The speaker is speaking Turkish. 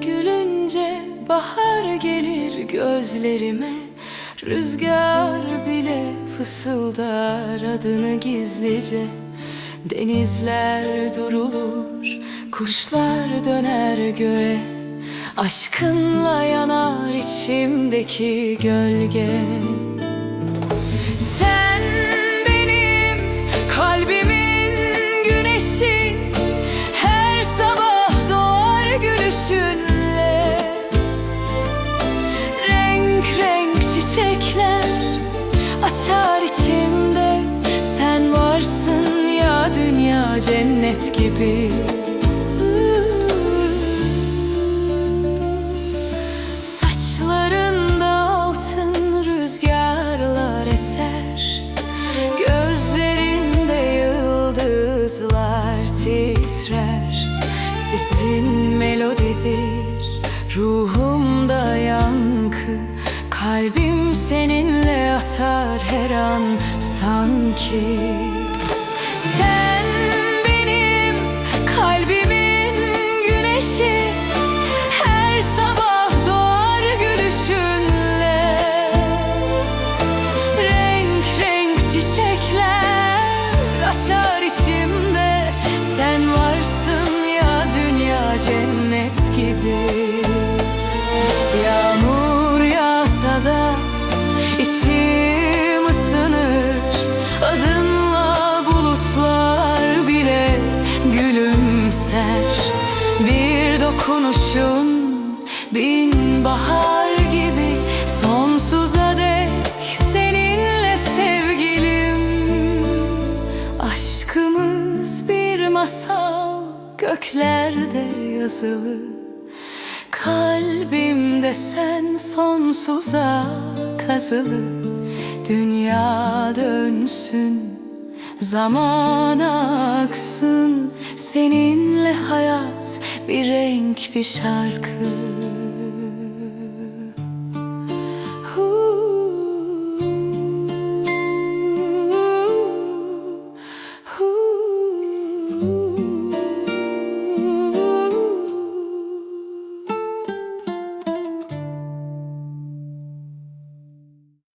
gelince bahar gelir gözlerime. Rüzgar bile fısıldar adını gizlice. Denizler durulur, kuşlar döner göğe. Aşkınla yanar içimdeki gölge çiçekler açar içimde. Sen varsın ya dünya cennet gibi. Saçlarında altın rüzgarlar eser. Gözlerinde yıldızlar titrer. Sesin melodidir Ruhumda yankı Kalbim seninle atar her an sanki. Sen Bir dokunuşun bin bahar gibi Sonsuza dek seninle sevgilim. Aşkımız bir masal göklerde yazılı. Kalbimde sen sonsuza kazılı. Dünya dönsün, zaman aksın Seninle hayat bir renk bir şarkı